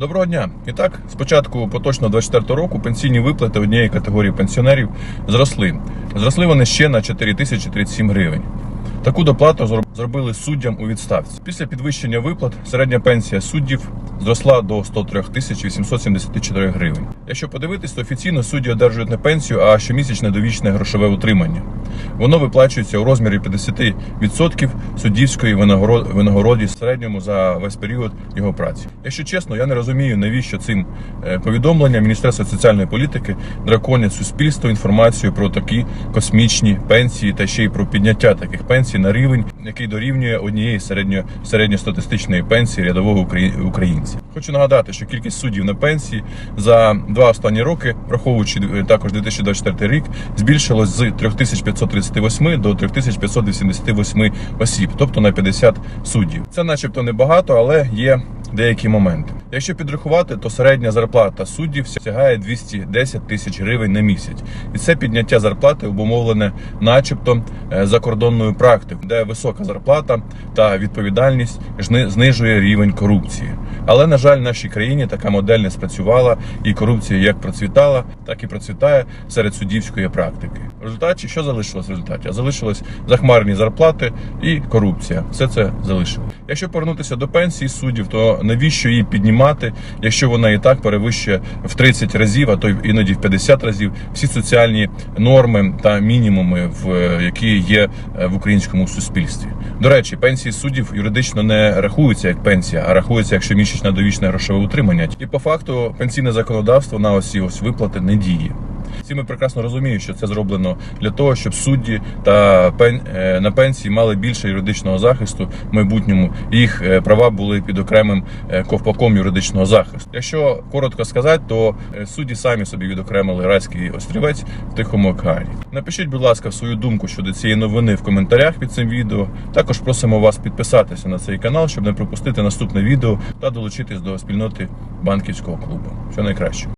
Доброго дня. І так, з початку поточного 24 року пенсійні виплати однієї категорії пенсіонерів зросли. Зросли вони ще на 4037 гривень. Таку доплату зробили суддям у відставці. Після підвищення виплат середня пенсія суддів зросла до 103 тисяч 874 гривень. Якщо подивитись, то офіційно судді одержують не пенсію, а щомісячне довічне грошове утримання. Воно виплачується у розмірі 50% суддівської винагороді середньому за весь період його праці. Якщо чесно, я не розумію, навіщо цим е, повідомленням Міністерства соціальної політики драконять суспільство інформацію про такі космічні пенсії та ще й про підняття таких пенсій на рівень, який дорівнює однієї середньо, середньостатистичної пенсії рядового украї- українця. Хочу нагадати, що кількість суддів на пенсії за два останні роки, враховуючи е, також 2024 рік, збільшилось з 3538 до 3588 осіб, тобто на 50 суддів. Це, начебто, небагато, але є деякі моменти. Якщо підрахувати, то середня зарплата суддів сягає 210 тисяч гривень на місяць, і це підняття зарплати обумовлене, начебто, е, закордонною практикою, де висока зарплата та відповідальність знижує рівень корупції. Але на жаль, в нашій країні така модель не спрацювала, і корупція як процвітала, так і процвітає серед суддівської практики. В результаті що залишилось в результаті? Залишилось захмарні зарплати і корупція. Все це залишилось. Якщо повернутися до пенсії суддів, то навіщо її піднімати, якщо вона і так перевищує в 30 разів, а то іноді в 50 разів всі соціальні норми та мінімуми, в е, які є е, в українському суспільстві. До речі, пенсії суддів юридично не рахуються як пенсія, а рахуються як щомісячне довічне грошове утримання. І по факту пенсійне законодавство на осі ось виплати не діє. Всі ми прекрасно розуміємо, що це зроблено для того, щоб судді та пен... е, на пенсії мали більше юридичного захисту в майбутньому. Їх е, права були під окремим е, ковпаком юридичного захисту. Якщо коротко сказати, то судді самі собі відокремили райський острівець в Тихому океані. Напишіть, будь ласка, свою думку щодо цієї новини в коментарях під цим відео. Також просимо вас підписатися на цей канал, щоб не пропустити наступне відео та долучитись до спільноти банківського клубу. Все найкраще.